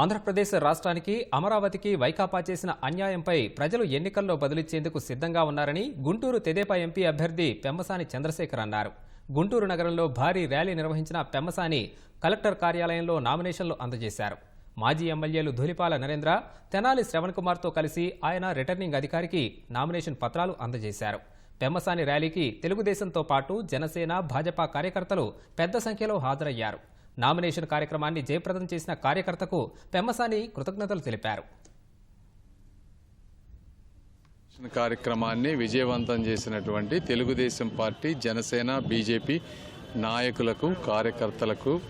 ఆంధ్రప్రదేశ్ రాష్ట్రానికి అమరావతికి వైకాపా చేసిన అన్యాయంపై ప్రజలు ఎన్నికల్లో బదులిచ్చేందుకు సిద్ధంగా ఉన్నారని గుంటూరు తెదేపా ఎంపీ అభ్యర్థి పెమ్మసాని చంద్రశేఖర్ అన్నారు. గుంటూరు నగరంలో భారీ ర్యాలీ నిర్వహించిన పెమ్మసాని కలెక్టర్ కార్యాలయంలో నామినేషన్లు అందజేశారు. మాజీ ఎమ్మెల్యేలు ధూలిపాల నరేంద్ర తెనాలి శ్రవణ్ కుమార్తో కలిసి ఆయన రిటర్నింగ్ అధికారికి నామినేషన్ పత్రాలు అందజేశారు. పెమ్మసాని ర్యాలీకి తెలుగుదేశంతో పాటు జనసేన భాజపా కార్యకర్తలు పెద్ద సంఖ్యలో హాజరయ్యారు. నామినేషన్ కార్యక్రమాన్ని జయప్రదం చేసిన కార్యకర్తకు పెమ్మసాని కృతజ్ఞతలు తెలిపారు. కార్యక్రమాన్ని విజయవంతం చేసినటువంటి తెలుగుదేశం పార్టీ జనసేన బీజేపీ నాయకులకు కార్యకర్తలకు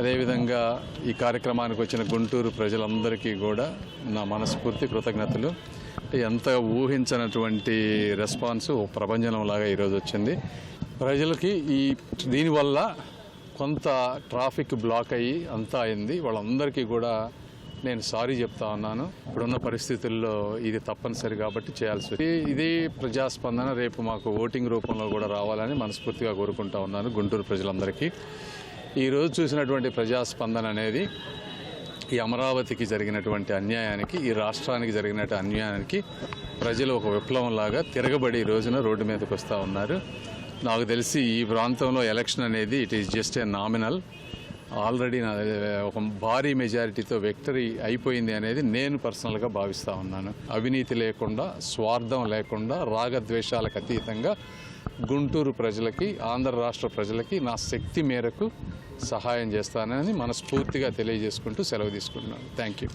అదేవిధంగా ఈ కార్యక్రమానికి వచ్చిన గుంటూరు ప్రజలందరికీ కూడా నా మనస్ఫూర్తి కృతజ్ఞతలు. ఎంత ఊహించినటువంటి రెస్పాన్స్ ఓ ప్రభంజనంలాగా ఈరోజు వచ్చింది. ప్రజలకి ఈ దీనివల్ల కొంత ట్రాఫిక్ బ్లాక్ అయ్యి అంతా అయింది. వాళ్ళందరికీ కూడా నేను సారీ చెప్తా ఉన్నాను. ఇప్పుడున్న పరిస్థితుల్లో ఇది తప్పనిసరి కాబట్టి చేయాల్సి వచ్చింది ఇది ప్రజాస్పందన రేపు మాకు ఓటింగ్ రూపంలో కూడా రావాలని మనస్ఫూర్తిగా కోరుకుంటా ఉన్నాను గుంటూరు ప్రజలందరికీ. ఈరోజు చూసినటువంటి ప్రజాస్పందన అనేది ఈ అమరావతికి జరిగినటువంటి అన్యాయానికి ఈ రాష్ట్రానికి జరిగినటువంటి అన్యాయానికి ప్రజలు ఒక విప్లవంలాగా తిరగబడి ఈ రోజున రోడ్డు మీదకి వస్తూ ఉన్నారు. నాకు తెలిసి ఈ ప్రాంతంలో ఎలక్షన్ అనేది it is just a nominal already నా ఒక భారీ మెజారిటీతో విక్టరీ అయిపోయింది అనేది నేను పర్సనల్గా భావిస్తూ ఉన్నాను. అవినీతి లేకుండా స్వార్థం లేకుండా రాగద్వేషాలకు అతీతంగా గుంటూరు ప్రజలకి ఆంధ్ర రాష్ట్ర ప్రజలకి నా శక్తి మేరకు సహాయం చేస్తానని మనస్ఫూర్తిగా తెలియజేసుకుంటూ సెలవు తీసుకుంటున్నాను. Thank you